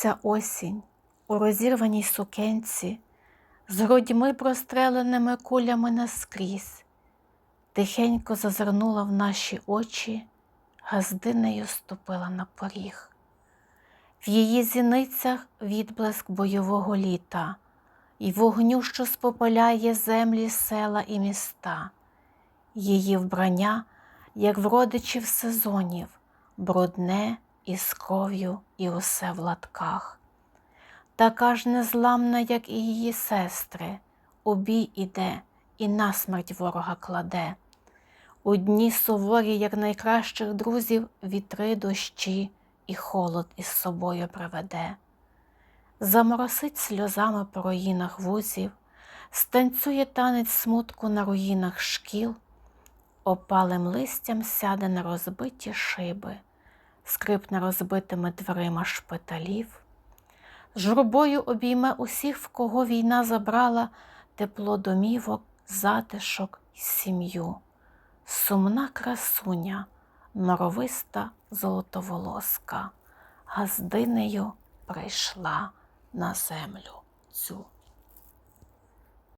Ця осінь у розірваній сукенці, з грудьми простреленими кулями наскрізь, тихенько зазирнула в наші очі, газдинею ступила на поріг. В її зіницях відблиск бойового літа і вогню, що спопаляє землі, села і міста. Її вбрання, як в родичів сезонів, брудне із кров'ю і усе в латках. Така ж незламна, як і її сестри, у бій іде і насмерть ворога кладе. У дні суворі, як найкращих друзів, вітри дощі і холод із собою приведе. Заморосить сльозами по руїнах вузів, станцює танець смутку на руїнах шкіл, опалим листям сяде на розбиті шиби, скрипне розбитими дверима шпиталів, журбою обійме усіх, в кого війна забрала тепло домівок, затишок і сім'ю. Сумна красуня, норовиста золотоволоска, газдинею прийшла на землю цю.